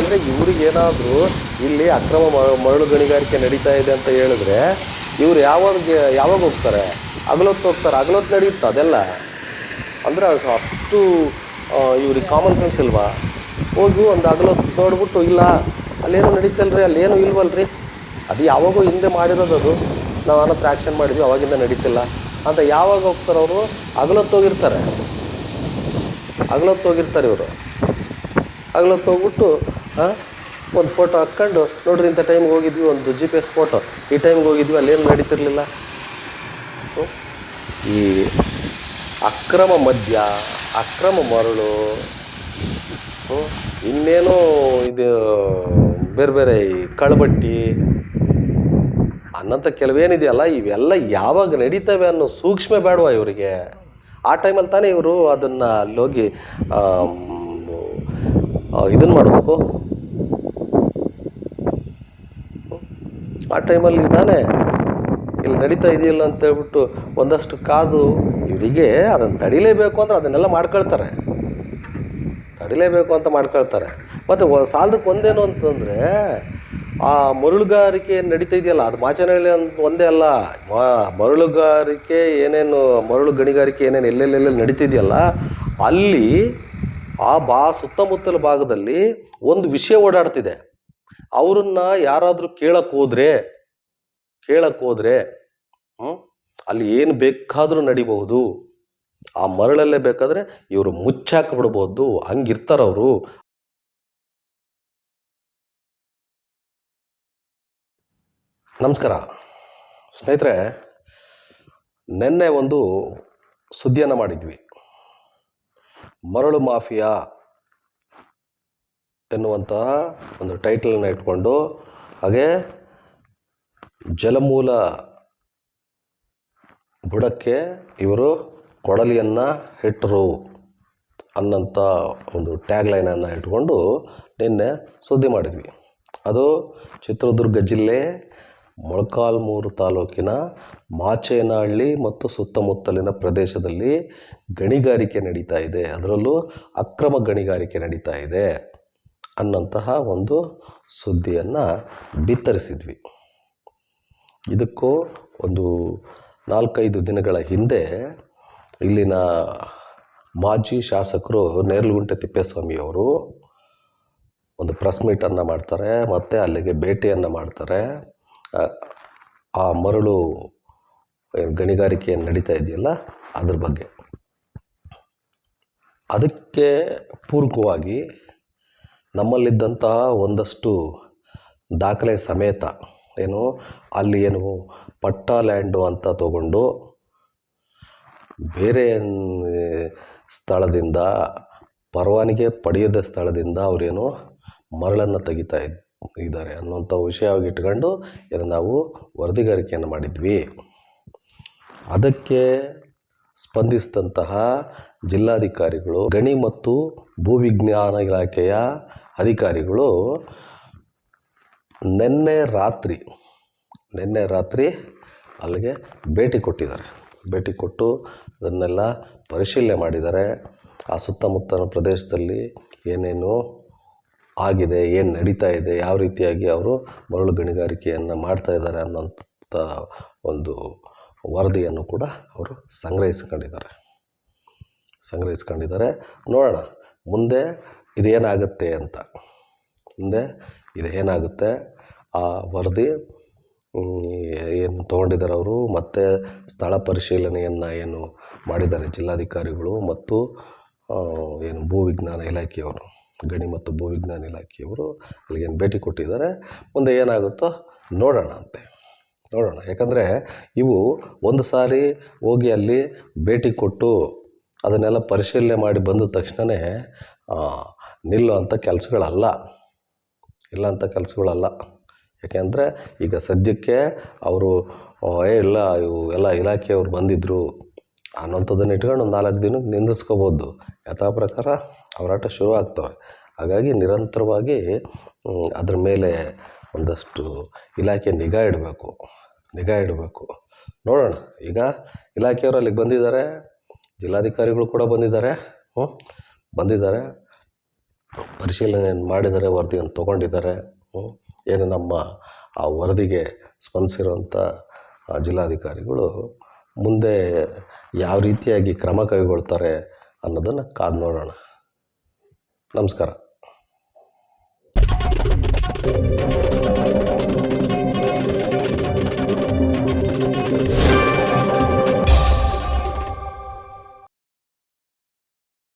ಅಂದರೆ ಇವ್ರಿಗೇನಾದರೂ ಇಲ್ಲಿ ಅಕ್ರಮ ಮರಳು ಗಣಿಗಾರಿಕೆ ನಡೀತಾ ಇದೆ ಅಂತ ಹೇಳಿದ್ರೆ ಇವ್ರು ಯಾವಾಗ ಯಾವಾಗ ಹೋಗ್ತಾರೆ? ಹಗಲೊತ್ತು ಹೋಗ್ತಾರೆ. ಅಗಲೊತ್ತು ನಡೆಯುತ್ತೆ ಅದೆಲ್ಲ? ಅಂದರೆ ಅಷ್ಟು ಇವ್ರಿಗೆ ಕಾಮನ್ ಸೆನ್ಸ್ ಇಲ್ವಾ? ಹೋಗಿ ಒಂದು ಅಗಲೊತ್ತು ನೋಡ್ಬಿಟ್ಟು, ಇಲ್ಲ, ಅಲ್ಲೇನು ನಡೀತಲ್ರಿ, ಅಲ್ಲೇನು ಇಲ್ವಲ್ರಿ? ಅದು ಯಾವಾಗೋ ಹಿಂದೆ ಮಾಡಿರೋದು ಅದು. ನಾವು ಅನ್ನತ್ರ ಆ್ಯಕ್ಷನ್ ಮಾಡಿದ್ವಿ, ಅವಾಗಿಂದ ನಡೀತಿಲ್ಲ. ಅಂತ ಯಾವಾಗ ಹೋಗ್ತಾರೆ ಅವರು ಅಗಲೊತ್ತೋಗಿರ್ತಾರೆ ಹಗಲೊತ್ತು ಹೋಗಿರ್ತಾರೆ ಇವರು. ಹಗಲೊತ್ತು ಹೋಗ್ಬಿಟ್ಟು ಒಂದು ಫೋಟೋ ಹಾಕ್ಕೊಂಡು, ನೋಡ್ರಿ ಇಂಥ ಟೈಮ್ಗೆ ಹೋಗಿದ್ವಿ, ಒಂದು ಜಿ ಪಿ ಎಸ್ ಫೋಟೋ ಈ ಟೈಮ್ಗೆ ಹೋಗಿದ್ವಿ, ಅಲ್ಲೇನು ನಡೀತಿರ್ಲಿಲ್ಲ? ಈ ಅಕ್ರಮ ಮದ್ಯ, ಅಕ್ರಮ ಮರಳು ಇನ್ನೇನು ಇದು, ಬೇರೆ ಬೇರೆ ಈ ಕಳಬಟ್ಟಿ ಅನ್ನಂಥ ಕೆಲವೇನಿದೆಯಲ್ಲ, ಇವೆಲ್ಲ ಯಾವಾಗ ನಡೀತವೆ ಅನ್ನೋ ಸೂಕ್ಷ್ಮ ಬೇಡವಾ ಇವರಿಗೆ? ಆ ಟೈಮಲ್ಲಿ ತಾನೇ ಇವರು ಅದನ್ನು ಅಲ್ಲೋಗಿ ಇದನ್ನು ಮಾಡಬೇಕು. ಆ ಟೈಮಲ್ಲಿ ನಾನೇ ಇಲ್ಲಿ ನಡೀತಾ ಇದೆಯಲ್ಲ ಅಂತ ಹೇಳ್ಬಿಟ್ಟು ಒಂದಷ್ಟು ಕಾದು ಇವರಿಗೆ ಅದನ್ನು ತಡಿಲೇಬೇಕು ಅಂದ್ರೆ ಅದನ್ನೆಲ್ಲ ಮಾಡ್ಕೊಳ್ತಾರೆ. ತಡಿಲೇಬೇಕು ಅಂತ ಮಾಡ್ಕೊಳ್ತಾರೆ. ಮತ್ತು ಸಾಲದಕ್ಕೆ ಒಂದೇನು ಅಂತಂದರೆ ಆ ಮರಳುಗಾರಿಕೆ ಏನು ನಡೀತಾ ಇದೆಯಲ್ಲ, ಅದು ಮಾಚನಹಳ್ಳಿ ಅಂತ ಒಂದೇ ಅಲ್ಲ. ಮರಳುಗಾರಿಕೆ ಏನೇನು, ಮರಳು ಗಣಿಗಾರಿಕೆ ಏನೇನು ಎಲ್ಲೆಲ್ಲೆಲ್ಲಿ ನಡೀತಿದೆಯಲ್ಲ, ಅಲ್ಲಿ ಆ ಬಾ ಸುತ್ತಮುತ್ತಲ ಭಾಗದಲ್ಲಿ ಒಂದು ವಿಷಯ ಓಡಾಡ್ತಿದೆ. ಅವರನ್ನ ಯಾರಾದರೂ ಕೇಳಕ್ಕೆ ಹೋದ್ರೆ? ಅಲ್ಲಿ ಏನು ಬೇಕಾದರೂ ನಡಿಬಹುದು. ಆ ಮರಳಲ್ಲೇ ಬೇಕಾದ್ರೆ ಇವರು ಮುಚ್ಚಾಕ್ಬಿಡ್ಬೋದು. ಹಂಗಿರ್ತಾರವರು ನಮಸ್ಕಾರ. ಸ್ನೇಹಿತರೆ, ನಿನ್ನೆ ಒಂದು ಸುದ್ದಿಯನ್ನು ಮಾಡಿದ್ವಿ. ಮರಳು ಮಾಫಿಯಾ ಎನ್ನುವಂತಹ ಒಂದು ಟೈಟಲನ್ನು ಇಟ್ಕೊಂಡು, ಹಾಗೆ ಜಲಮೂಲ ಬುಡಕ್ಕೆ ಇವರು ಕೊಡಲಿಯನ್ನು ಇಟ್ಟರು ಅನ್ನಂಥ ಒಂದು ಟ್ಯಾಗ್ಲೈನನ್ನು ಇಟ್ಕೊಂಡು ನಿನ್ನೆ ಸುದ್ದಿ ಮಾಡಿದ್ವಿ. ಅದು ಚಿತ್ರದುರ್ಗ ಜಿಲ್ಲೆ ಮೊಳಕಾಲ್ಮೂರು ತಾಲೂಕಿನ ಮಾಚೇನಹಳ್ಳಿ ಮತ್ತು ಸುತ್ತಮುತ್ತಲಿನ ಪ್ರದೇಶದಲ್ಲಿ ಗಣಿಗಾರಿಕೆ ನಡೀತಾ ಇದೆ. ಅದರಲ್ಲೂ ಅಕ್ರಮ ಗಣಿಗಾರಿಕೆ ನಡೀತಾ ಇದೆ ಅನ್ನಂತಹ ಒಂದು ಸುದ್ದಿಯನ್ನು ಬಿತ್ತರಿಸಿದ್ವಿ. ಇದಕ್ಕೂ ಒಂದು ನಾಲ್ಕೈದು ದಿನಗಳ ಹಿಂದೆ ಇಲ್ಲಿನ ಮಾಜಿ ಶಾಸಕರು ನೇರ್ಲುಗುಂಟೆ ತಿಪ್ಪೇಸ್ವಾಮಿಯವರು ಒಂದು ಪ್ರೆಸ್ ಮೀಟನ್ನು ಮಾಡ್ತಾರೆ, ಮತ್ತು ಅಲ್ಲಿಗೆ ಭೇಟಿಯನ್ನು ಮಾಡ್ತಾರೆ. ಆ- ಮರಳು ಗಣಿಗಾರಿಕೆ ಏನು ನಡೀತಾ ಇದೆಯಲ್ಲ, ಅದ್ರ ಬಗ್ಗೆ. ಅದಕ್ಕೆ ಪೂರಕವಾಗಿ ನಮ್ಮಲ್ಲಿದ್ದಂತಹ ಒಂದಷ್ಟು ದಾಖಲೆ ಸಮೇತ, ಏನು, ಅಲ್ಲಿ ಏನು ಪಟ್ಟ ಲ್ಯಾಂಡು ಅಂತ ತಗೊಂಡು ಬೇರೆ ಸ್ಥಳದಿಂದ, ಪರವಾನಿಗೆ ಪಡೆಯದ ಸ್ಥಳದಿಂದ ಅವರೇನು ಮರಳನ್ನು ತೆಗಿತಾ ಇದ್ ಇದ್ದಾರೆ ಅನ್ನುವಂಥ ವಿಷಯವಾಗಿ ಇಟ್ಕೊಂಡು ಏನು ನಾವು ವರದಿಗಾರಿಕೆಯನ್ನು ಮಾಡಿದ್ವಿ. ಅದಕ್ಕೆ ಸ್ಪಂದಿಸಿದಂತಹ ಜಿಲ್ಲಾಧಿಕಾರಿಗಳು, ಗಣಿ ಮತ್ತು ಭೂವಿಜ್ಞಾನ ಇಲಾಖೆಯ ಅಧಿಕಾರಿಗಳು ನಿನ್ನೆ ರಾತ್ರಿ ನಿನ್ನೆ ರಾತ್ರಿ ಅಲ್ಲಿಗೆ ಭೇಟಿ ಕೊಟ್ಟಿದ್ದಾರೆ. ಭೇಟಿ ಕೊಟ್ಟು ಅದನ್ನೆಲ್ಲ ಪರಿಶೀಲನೆ ಮಾಡಿದ್ದಾರೆ. ಆ ಸುತ್ತಮುತ್ತಲ ಪ್ರದೇಶದಲ್ಲಿ ಏನೇನು ಆಗಿದೆ, ಏನು ನಡೀತಾ ಇದೆ, ಯಾವ ರೀತಿಯಾಗಿ ಅವರು ಮರಳು ಗಣಿಗಾರಿಕೆಯನ್ನು ಮಾಡ್ತಾ ಇದ್ದಾರೆ ಅನ್ನೋಂಥ ಒಂದು ವರದಿಯನ್ನು ಕೂಡ ಅವರು ಸಂಗ್ರಹಿಸ್ಕೊಂಡಿದ್ದಾರೆ. ಸಂಗ್ರಹಿಸ್ಕೊಂಡಿದ್ದಾರೆ. ನೋಡೋಣ, ಮುಂದೆ ಇದೇನಾಗುತ್ತೆ ಅಂತ. ಮುಂದೆ ಇದೇನಾಗುತ್ತೆ ಆ ವರದಿ ಏನು ತೊಗೊಂಡಿದ್ದಾರೆ ಅವರು, ಮತ್ತು ಸ್ಥಳ ಪರಿಶೀಲನೆಯನ್ನು ಏನು ಮಾಡಿದ್ದಾರೆ ಜಿಲ್ಲಾಧಿಕಾರಿಗಳು, ಮತ್ತು ಏನು ಭೂವಿಜ್ಞಾನ ಇಲಾಖೆಯವರು, ಗಣಿ ಮತ್ತು ಭೂವಿಜ್ಞಾನ ಇಲಾಖೆಯವರು ಅಲ್ಲಿಗೇನು ಭೇಟಿ ಕೊಟ್ಟಿದ್ದಾರೆ. ಮುಂದೆ ಏನಾಗುತ್ತೋ ನೋಡೋಣ ಅಂತೆ. ನೋಡೋಣ. ಯಾಕಂದರೆ ಇವು ಒಂದು ಸಾರಿ ಹೋಗಿ ಅಲ್ಲಿ ಭೇಟಿ ಕೊಟ್ಟು ಅದನ್ನೆಲ್ಲ ಪರಿಶೀಲನೆ ಮಾಡಿ ಬಂದ ತಕ್ಷಣವೇ ನಿಲ್ಲೋ ಅಂಥ ಕೆಲಸಗಳಲ್ಲ. ಇಲ್ಲ ಅಂತ ಕೆಲಸಗಳಲ್ಲ. ಯಾಕೆಂದರೆ ಈಗ ಸದ್ಯಕ್ಕೆ ಅವರು, ಏ, ಇಲ್ಲ, ಇವು ಎಲ್ಲ ಇಲಾಖೆಯವ್ರು ಬಂದಿದ್ದರು ಅನ್ನೋಂಥದ್ದನ್ನು ಇಟ್ಕೊಂಡು ಒಂದು ನಾಲ್ಕು ದಿನಕ್ಕೆ ನಿಂದಿಸ್ಕೋಬೋದು ಯಥಾ ಪ್ರಕಾರ ಹೋರಾಟ ಶುರು ಆಗ್ತವೆ. ಹಾಗಾಗಿ ನಿರಂತರವಾಗಿ ಅದ್ರ ಮೇಲೆ ಒಂದಷ್ಟು ಇಲಾಖೆ ನಿಗಾ ಇಡಬೇಕು. ನಿಗಾ ಇಡಬೇಕು. ನೋಡೋಣ. ಈಗ ಇಲಾಖೆಯವರು ಅಲ್ಲಿಗೆ ಬಂದಿದ್ದಾರೆ. ಜಿಲ್ಲಾಧಿಕಾರಿಗಳು ಕೂಡ ಬಂದಿದ್ದಾರೆ. ಹ್ಞೂ ಬಂದಿದ್ದಾರೆ. ಪರಿಶೀಲನೆ ಮಾಡಿದ್ದಾರೆ, ವರದಿಯನ್ನು ತೊಗೊಂಡಿದ್ದಾರೆ. ಹ್ಞೂ ಏನು ನಮ್ಮ ಆ ವರದಿಗೆ ಸ್ಪಂದಿಸಿರುವಂಥ ಜಿಲ್ಲಾಧಿಕಾರಿಗಳು ಮುಂದೆ ಯಾವ ರೀತಿಯಾಗಿ ಕ್ರಮ ಕೈಗೊಳ್ತಾರೆ ಅನ್ನೋದನ್ನು ಕಾದು ನೋಡೋಣ. ನಮಸ್ಕಾರ.